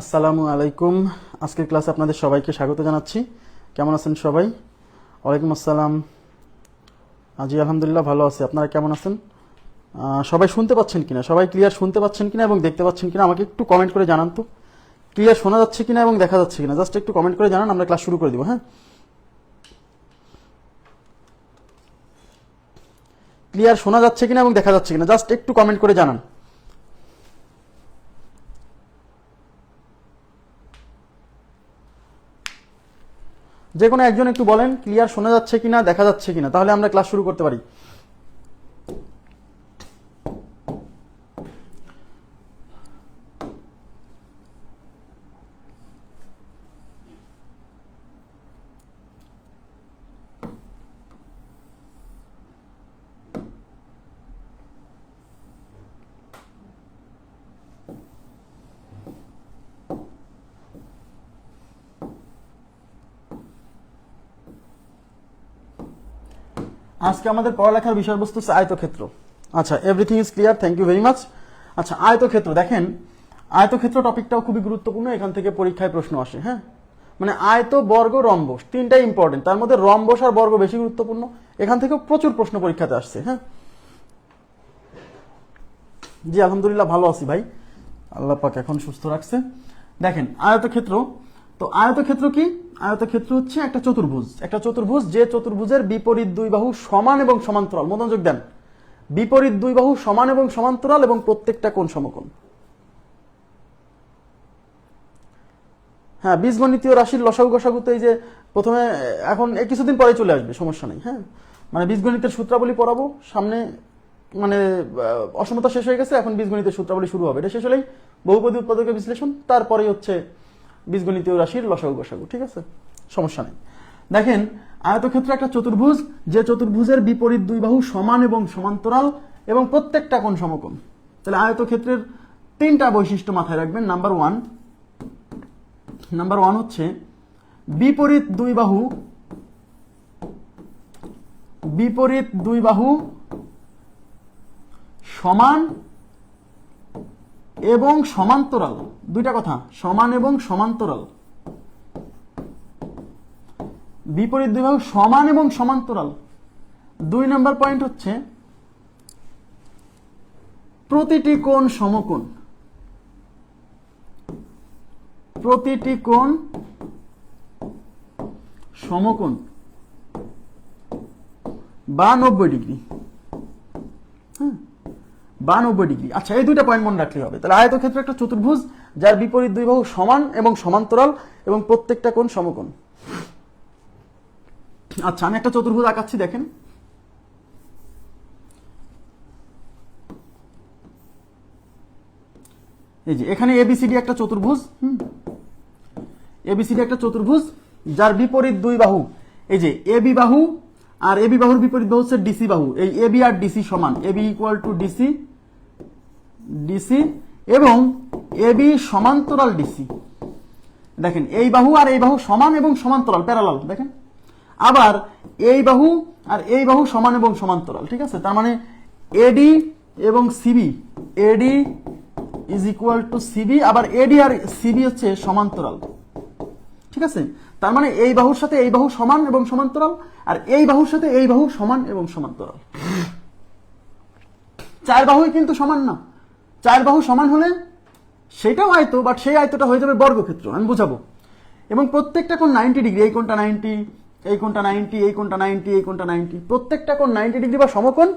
আসসালামু আলাইকুম। আজকের ক্লাসে আপনাদের সবাইকে স্বাগত জানাচ্ছি। কেমন আছেন সবাই? ওয়ালাইকুম আসসালাম। আজি আলহামদুলিল্লাহ ভালো আছি। আপনারা কেমন আছেন? সবাই শুনতে পাচ্ছেন কিনা? সবাই ক্লিয়ার শুনতে পাচ্ছেন কিনা এবং দেখতে পাচ্ছেন কিনা? আমাকে একটু কমেন্ট করে জানান তো। ক্লিয়ার শোনা যাচ্ছে কিনা এবং দেখা যাচ্ছে কিনা? জাস্ট একটু কমেন্ট করে জানান, আমরা ক্লাস শুরু করে দিব হ্যাঁ? ক্লিয়ার শোনা যাচ্ছে কিনা এবং দেখা যাচ্ছে কিনা? জাস্ট একটু কমেন্ট করে জানান। যে কোনো একজন একটু বলেন ক্লিয়ার শোনা যাচ্ছে কিনা, দেখা যাচ্ছে কিনা, তাহলে আমরা ক্লাস শুরু করতে পারি। আজকে আমাদের পড়ালেখার বিষয়বস্তু হচ্ছে আয়তক্ষেত্র। আচ্ছা everything is clear thank you very much আচ্ছা আয়তক্ষেত্র, দেখেন, আয়তক্ষেত্র টপিকটাও খুবই গুরুত্বপূর্ণ, এখান থেকে পরীক্ষায় প্রশ্ন আসে হ্যাঁ? মানে আয়ত, বর্গ, রম্বস, তিনটাই ইম্পর্টেন্ট তার মধ্যে রম্বস আর বর্গ বেশি গুরুত্বপূর্ণ, এখান থেকেও প্রচুর প্রশ্ন পরীক্ষাতে আসছে হ্যাঁ? জি, আলহামদুলিল্লাহ ভালো আছি ভাই, আল্লাহ পাক এখন সুস্থ রাখছে। দেখেন, আয়তক্ষেত্র, তো আয়তক্ষেত্র কি? আয়তক্ষেত্র হচ্ছে একটা চতুর্ভুজ। একটা চতুর্ভুজ যে চতুর্ভুজের বিপরীত দুই বাহু সমান এবং সমান্তরাল। মনোযোগ দেন। বিপরীত দুই বাহু সমান এবং সমান্তরাল এবং প্রত্যেকটা কোণ সমকোণ। হ্যাঁ বীজগণিতীয় রাশির লসাগু গসাগুতে এই যে প্রথমে, এখন কিছুদিন পরে চলে আসবে, সমস্যা নেই হ্যাঁ? মানে বীজগণিতের সূত্রাবলী পড়াবো, সামনে মানে অসমতা শেষ হয়ে গেছে, এখন বীজগণিতের সূত্রাবলী শুরু হবে। এটা শেষ হলেই বহুপদী উৎপাদকের বিশ্লেষণ, তারপরেই হচ্ছে বীজগণিতীয় রাশির লসাগু গসাগু, ঠিক আছে? সমস্যা নেই। দেখেন, আয়তক্ষেত্র একটা চতুর্ভুজ, যে চতুর্ভুজের বিপরীত দুই বাহু সমান এবং সমান্তরাল এবং প্রত্যেকটা কোণ সমকোণ। তাহলে আয়তক্ষেত্রের তিনটা বৈশিষ্ট্য মাথায় রাখবেন। নাম্বার ওয়ান নাম্বার ওয়ান হচ্ছে বিপরীত দুই বাহু, বিপরীত দুই বাহু সমান এবং সমান্তরাল। দুইটা কথা, সমান এবং সমান্তরাল। বিপরীত দুই বাহু সমান এবং সমান্তরাল। দুই নম্বর পয়েন্ট হচ্ছে, প্রতিটি কোণ সমকোণ। প্রতিটি কোণ সমকোণ। বা নব্বই ডিগ্রি। বা নব্বই ডিগ্রি। আচ্ছা এই দুইটা পয়েন্ট মনে রাখলে হবে। তাহলে আয়তক্ষেত্র একটা চতুর্ভুজ, যার বিপরীত দুই বাহু সমান এবং সমান্তরাল এবং প্রত্যেকটা কোণ সমকোণ। আচ্ছা আমি একটা চতুর্ভুজ আঁকাচ্ছি, দেখেন। এই যে, এখানে এবিসিডি একটা চতুর্ভুজ, হুম? এবিসিডি একটা চতুর্ভুজ, যার বিপরীত দুই বাহু, এই যে এবি বাহু আর এবি বাহুর বিপরীত বাহু হচ্ছে ডিসি বাহু। এই এবি আর ডিসি সমান। AB equal to DC DC এবং এবি সমান্তরাল ডিসি। দেখেন, এই বাহু আর এই বাহু সমান এবং সমান্তরাল প্যারালাল দেখেন। আবার এই বাহু আর এই বাহু সমান এবং সমান্তরাল, ঠিক আছে? তার মানে এডি এবং CB AD is equal to CB আবার এডি আর সিবি হচ্ছে সমান্তরাল, ঠিক আছে? তার মানে এই বাহুর সাথে এই বাহু সমান এবং সমান্তরাল, আর এই বাহুর সাথে এই বাহু সমান এবং সমান্তরাল। চার বাহুই কিন্তু সমান না। চার বাহু সমান হলে সেটাও আয়ত বাট সেই আয়তটা হয়ে যাবে বর্গক্ষেত্র, আমি বুঝাবো। এবং প্রত্যেকটা কোণ নাইনটি ডিগ্রি এই কোণটা নাইনটি এই কোণটা নাইনটি এই কোণটা নাইনটি এই কোণটা নাইনটি প্রত্যেকটা কোণ নাইনটি ডিগ্রি বা সমকোণ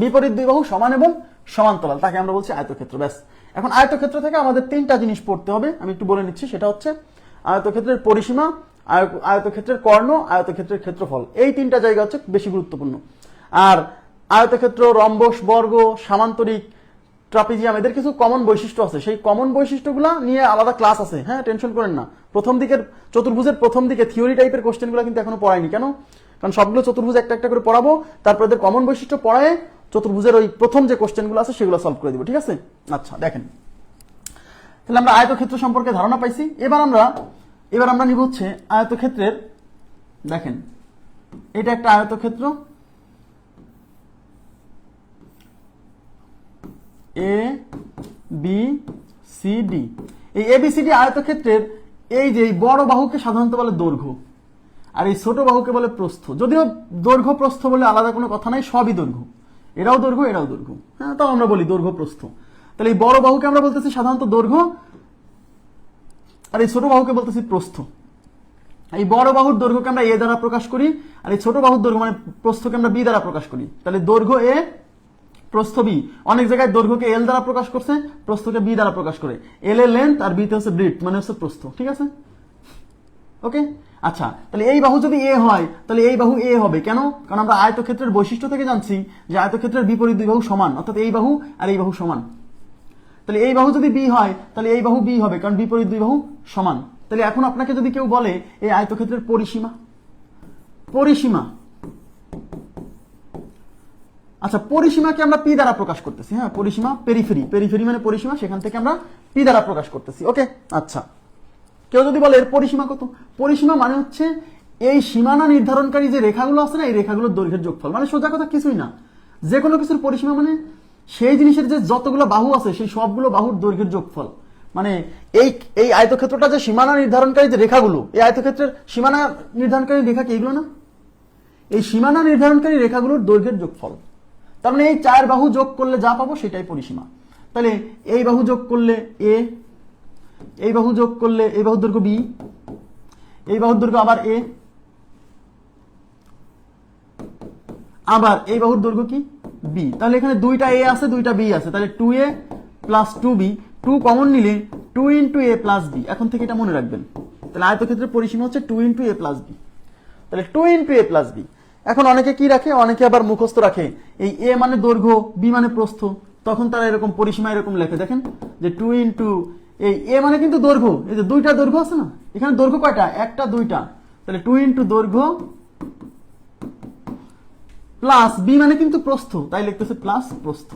বিপরীত দুই বাহু সমান এবং সমান্তরাল, তাকে আমরা বলছি আয়তক্ষেত্র, ব্যাস। এখন আয়তক্ষেত্র থেকে আমাদের তিনটা জিনিস পড়তে হবে, আমি একটু বলে নিচ্ছি, সেটা হচ্ছে আয়তক্ষেত্রের পরিসীমা, আয়- আয়তক্ষেত্রের কর্ণ, আয়তক্ষেত্রের ক্ষেত্রফল। এই তিনটা জায়গা হচ্ছে বেশি গুরুত্বপূর্ণ। আর আয়তক্ষেত্র, রম্বস, বর্গ, সামান্তরিক, ট্রাপিজিয়াম, এদের কিছু কমন বৈশিষ্ট্য আছে। সেই কমন বৈশিষ্ট্যগুলো নিয়ে আলাদা ক্লাস আছে। হ্যাঁ টেনশন করেন না। প্রথম দিকের চতুর্ভুজের প্রথম দিকে থিওরি টাইপের কোশ্চেনগুলো কিন্তু এখনও পড়ায়নি কেন? কারণ সবগুলো চতুর্ভুজ একটা একটা করে পড়াবো, তারপর এদের কমন বৈশিষ্ট্য পড়ায় চতুর্ভুজের ওই প্রথম যে কোশ্চেনগুলো আছে, সেগুলো সলভ করে দিব। ঠিক আছে? আচ্ছা দেখেন। তাহলে আমরা আয়তক্ষেত্র সম্পর্কে ধারণা পাইছি। এবার আমরা এবার আমরা নিব হচ্ছে আয়তক্ষেত্রের দেখেন, এটা একটা আয়তক্ষেত্র। এ বি সি ডি এই এ বি সি ডি আয়তক্ষেত্রের এই যে বড় বাহুকে সাধারণত বলে দৈর্ঘ্য, আর এই ছোট বাহুকে বলে প্রস্থ। যদিও দৈর্ঘ্য, প্রস্থ বলে আলাদা কোনো কথা নাই, সবই দৈর্ঘ্য। এরাও দৈর্ঘ্য এরাও দৈর্ঘ্য। হ্যাঁ তাও আমরা বলি দৈর্ঘ্য, প্রস্থ। তাহলে এই বড় বাহুকে আমরা বলতেছি সাধারণত দৈর্ঘ্য, আর এই ছোট বাহুকে বলতেছি প্রস্থ। এই বড় বাহুর দৈর্ঘ্যকে আমরা এ দ্বারা প্রকাশ করি, আর এই ছোট বাহুর দৈর্ঘ্য মানে প্রস্থকে আমরা বি দ্বারা প্রকাশ করি। তাহলে দৈর্ঘ্য এ, প্রস্থ বি। অনেক জায়গায় দৈর্ঘ্যকে এল দ্বারা প্রকাশ করছে, প্রস্থকে বি দ্বারা প্রকাশ করে। এল এর লেন্থ আর বিতে হচ্ছে ব্রিট মানে হচ্ছে প্রস্থ, ঠিক আছে? ওকে আচ্ছা তাহলে এই বাহু যদি এ হয়, তাহলে এই বাহু এ হবে। কেন? কারণ আমরা আয়তক্ষেত্রের বৈশিষ্ট্য থেকে জানছি যে আয়তক্ষেত্রের বিপরীত দুই বাহু সমান, অর্থাৎ এই বাহু আর এই বাহু সমান। তাহলে এই বাহু যদি বি হয়, তাহলে এই বাহু বি হবে, কারণ বিপরীত দুই বাহু সমান। তাহলে এখন আপনাকে যদি কেউ বলে, এই আয়তক্ষেত্রের পরিসীমা। পরিসীমা। আচ্ছা পরিসীমাকে আমরা পি দ্বারা প্রকাশ করতেছি হ্যাঁ? পরিসীমা পেরিফেরি পেরিফেরি মানে পরিসীমা, সেখান থেকে আমরা পি দ্বারা প্রকাশ করতেছি, ওকে? আচ্ছা। কেউ যদি বলে, এর পরিসীমা কত? পরিসীমা মানে হচ্ছে, এই সীমানা নির্ধারণকারী যে রেখাগুলো আছে না, এই রেখাগুলোর দৈর্ঘ্যের যোগফল। মানে সোজা কথা কিছুই না। যে কোনো কিছুর পরিসীমা মানে সেই জিনিসের যে যতগুলো বাহু আছে, সেই সবগুলো বাহুর দৈর্ঘ্যের যোগফল। মানে এই এই আয়তক্ষেত্রটা যে সীমানা নির্ধারণকারী যে রেখাগুলো, এই আয়তক্ষেত্রের সীমানা নির্ধারণকারী রেখা কি এগুলো না? এই সীমানা নির্ধারণকারী রেখাগুলোর দৈর্ঘ্যের যোগফল। তার মানে এই চার বাহু যোগ করলে যা পাবো সেটাই পরিসীমা। তাহলে এই বাহু যোগ করলে এ, এই বাহু যোগ করলে এই বাহুর দৈর্ঘ্য বি, এই বাহুর দৈর্ঘ্য আবার এ, আবার এই বাহুর দৈর্ঘ্য কি? বি তাহলে এখানে দুইটা এ আছে, দুইটা বি আছে। তাহলে two A plus two B two common নিলে two into A plus B এখন থেকে এটা মনে রাখবেন। তাহলে আয়তক্ষেত্রের পরিসীমা হচ্ছে two into A plus B তাহলে two into A plus B এখন অনেকে কি রাখে? অনেকে আবার মুখস্থ রাখে। এই এ মানে দৈর্ঘ্য বি মানে প্রস্থ। তখন তারা এরকম পরিসীমা এরকম লেখে। দেখেন যে টু ইন্টু এই এ মানে কিন্তু দৈর্ঘ্য। এই যে দুইটা দৈর্ঘ্য আছে না? এখানে দৈর্ঘ্য কয়টা? একটা, দুইটা। তাহলে টু ইন্টু দৈর্ঘ্য প্লাস বি মানে কিন্তু প্রস্থ, তাই লিখতেছে প্লাস প্রস্থ।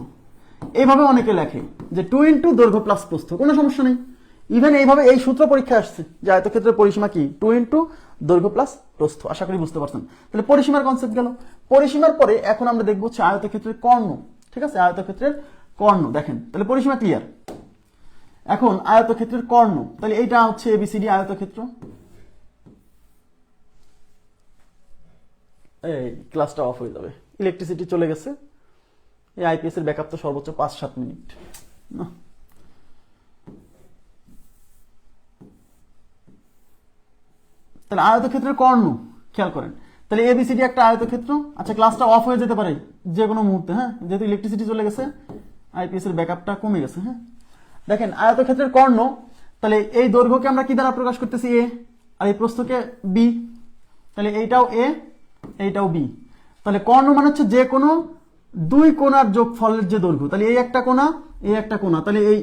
এইভাবে অনেকে লেখে যে টু ইন্টু দৈর্ঘ্য প্লাস প্রস্থ, কোনো সমস্যা নেই। ইভেন এইভাবে এই সূত্র পরীক্ষা আসছে যে আয়তক্ষেত্রের পরিসীমা কি? টু ইন্টু দৈর্ঘ্য প্লাস প্রস্থ। আশা করি বুঝতে পারছেন। তাহলে পরিসীমার কনসেপ্ট গেল। পরিসীমার পরে এখন আমরা দেখব হচ্ছে আয়তক্ষেত্রের কর্ণ। ঠিক আছে? আয়তক্ষেত্রের কর্ণ, দেখেন। তাহলে পরিসীমা ক্লিয়ার এখন আয়তক্ষেত্রের কর্ণ, তাহলে এইটা হচ্ছে এবিসিডি আয়তক্ষেত্র। এই ক্লাসটা অফ হয়ে যাবে। ইলেকট্রিসিটি চলে গেছে। এই আইপিএস এর ব্যাকআপ তো সর্বোচ্চ পাঁচ সাত মিনিট। না। তাহলে আয়তক্ষেত্রের কর্ণ, খেয়াল করেন। তাহলে এবিসিডি একটা আয়তক্ষেত্র। আচ্ছা ক্লাসটা অফ হয়ে যেতে পারে যে কোনো মুহূর্তে হ্যাঁ? যেহেতু ইলেকট্রিসিটি চলে গেছে আইপিএস এর ব্যাকআপটা কমে গেছে হ্যাঁ? দেখেন, আয়তক্ষেত্রের কর্ণ, তাহলে এই দৈর্ঘ্যকে আমরা কি দ্বারা প্রকাশ করতেছি এ আর এই প্রস্থকে বি তাহলে এইটাও এ এইটাও বি তাহলে কর্ণ মানে হচ্ছে যে কোনো দুই কোনার যোগফলের যে দৈর্ঘ্য, তাহলে এই একটা কোনা এই একটা কোনা তাহলে এই